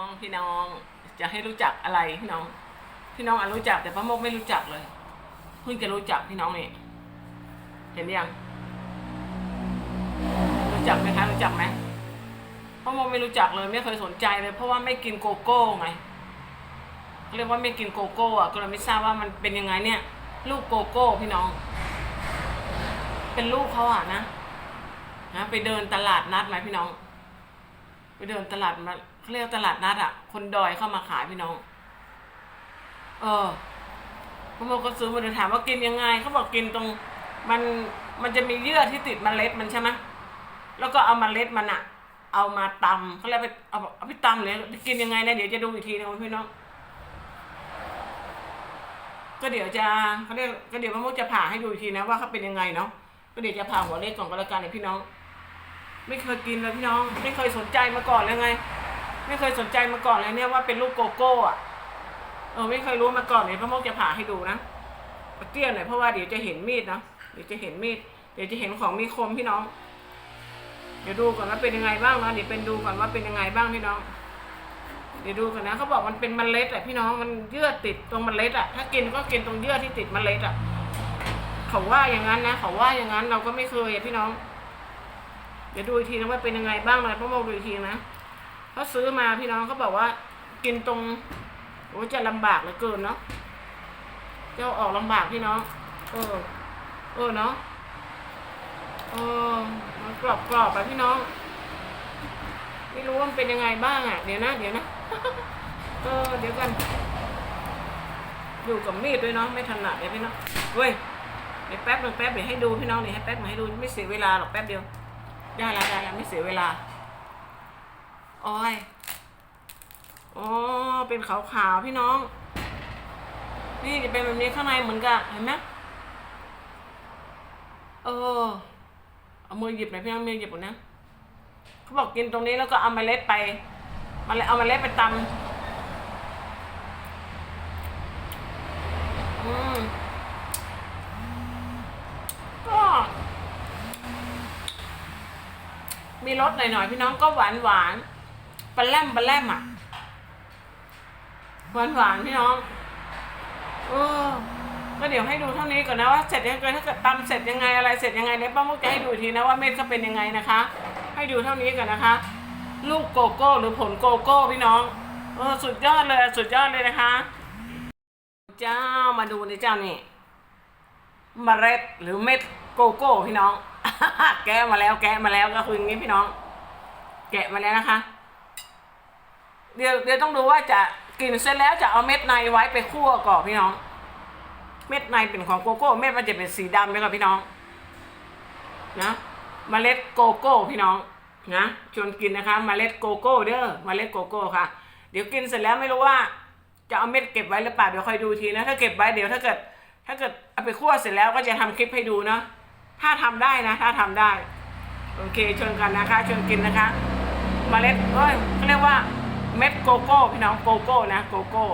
น้องพี่น้องจะให้รู้จักอะไรพี่น้อง พี่น้องอะรู้จักแต่พระโมกไม่รู้จักเลยเพิ่งจะรู้จักพี่น้องนี่เห็นยังรู้จักไหมคะรู้จักไหมพระโมกไม่รู้จักเลย ไม่เคยสนใจเลย เพราะว่าไม่กินโกโก้ไงเรียกว่าไม่กินโกโก้อะก็เลยไม่ทราบว่ามันเป็นยังไงเนี่ย ลูกโกโก้พี่น้อง เป็นลูกเขาอะนะนะไปเดินตลาดนัดไหมพี่น้อง ไปเดินตลาดมา เขาเรียกตลาดนัดอะคนดอยเข้ามาขายพี่น้อง เออพอมาก็ซื้อมาเดินถามว่ากินยังไงเขาบอกกินตรงมันมันจะมีเยื่อที่ติดมเมล็ดมันใช่ไหมแล้วก็เอามเมล็ดมันอะเอามาตำเขาเรียกไปเอาเอาไปตำเลยกินยังไงนะเดี๋ยวจะดูอีกทีนะพี่น้องก็เดี๋ยวจะเขาเรียกก็เดี๋ยวพระมุกจะผ่าให้ดูอีกทีนะว่าเขาเป็นยังไงเนาะก็เดี๋ยวจะผ่าหัวเล็กก่อนก็แล้วกันเนี่ยพี่น้อง ไม่เคยกินเลยพี่น้อง ไม่เคยสนใจมาก่อนเลยไง ไม่เคยสนใจมาก่อนเลยเนี่ยว่าเป็นลูกโกโก้อะเออไม่เคยรู้มาก่อนเลยพระโมกจะผ่าให้ดูนะเอาเตี้ยหน่อยเพราะว่าเดี๋ยวจะเห็นมีดนะเดี๋ยวจะเห็นมีด เดี๋ยวจะเห็นของมีคมพี่น้อง เดี๋ยวดูก่อนว่าเป็นยังไงบ้างนะเดี๋ยวเป็นดูก่อนว่าเป็นยังไงบ้างพี่น้อง เดี๋ยวดูก่อนนะเขาบอกมันเป็นเมล็ดอะพี่น้องมันเยื่อติดตรงเมล็ดอะถ้ากินก็กินตรงเยื่อที่ติดเมล็ดอะเขาว่าอย่างนั้นนะเขาว่าอย่างนั้นเราก็ไม่เคยพี่น้อง เดี๋ยวดูอีกทีนะว่าเป็นยังไงบ้างนะพ่อโมกดูอีกทีนะ เขาซื้อมาพี่น้องเขาบอกว่า กินตรงโอ้จะลำบากเหลือเกินเนาะจะอออกลำบากพี่น้องเออ เออเนาะเออมันกรอบกรอบไปพี่น้อง ไม่รู้ว่ามันเป็นยังไงบ้างอะ เดี๋ยวนะ เดี๋ยวนะเออเดี๋ยวกัน อยู่กับมีดด้วยเนาะไม่ถนัดเลยพี่น้องเว้ยเดี๋ยวแป๊บหนึงแป๊บเดี๋ยวให้ดูพี่น้องเดี๋ยวให้แป๊บหนึงให้ดูไม่เสียเวลาหรอกแป๊บเดียว ได้แล้วได้แล้วไม่เสียเวลา โอ้ยอ๋อเป็นขาวๆพี่น้อง นี่จะเป็นแบบนี้ข้างในเหมือนกันเห็นไหมเออเอามือหยิบหน่อยพี่น้องมือหยิบหน่อยนะเขาบอกกินตรงนี้แล้วก็เอาเมล็ดไปเมาเล็ดเอาเมล็ดไปตำอืมก็มีรสหน่อยๆพี่น้องก็หวานหวาน ปลาแรมปลาแรมอะหวานหวานพี่น้องเออก็เดี๋ยวให้ดูเท่านี้ก่อนนะว่าเสร็จยังไงถ้าเกิดตำเสร็จยังไงอะไรเสร็จยังไงเนี่ยป้ามุกจะให้ดูทีนะว่าเม็ดเขาเป็นยังไงนะคะ ให้ดูเท่านี้ก่อนนะคะ ลูกโกโก้หรือผลโกโก้พี่น้องเออสุดยอดเลยสุดยอดเลยนะคะ เจ้ามาดูในเจ้านี่เมล็ดหรือเม็ดโกโก้พี่น้อง แกะมาแล้วแกะมาแล้วก็คืออย่างนี้พี่น้อง แกะมาแล้วนะคะ เดี๋ยวเดี๋ยวต้องดูว่าจะกินเสร็จแล้วจะเอาเม็ดในไว้ไปคั่วก่อนพี่น้อง เม็ดในเป็นของโกโก้ เม็ดมันจะเป็นสีดำไหมครับพี่น้อง นะเมล็ดโกโก้พี่น้องนะชวนกินนะคะเมล็ดโกโก้เด้อเมล็ดโกโก้ค่ะ เดี๋ยวกินเสร็จแล้วไม่รู้ว่า จะเอาเม็ดเก็บไว้หรือเปล่าเดี๋ยวคอยดูทีนะ ถ้าเก็บไว้เดี๋ยวถ้าเกิด ถ้าเกิดเอาไปคั่วเสร็จแล้วก็จะทำคลิปให้ดูเนาะถ้าทำได้นะ ถ้าทำได้ โอเคชวนกันนะคะชวนกินนะคะเมล็ดเอ้ยเขาเรียกว่า เม็ดโกโก้พี่น้องโกโก้นะโกโก้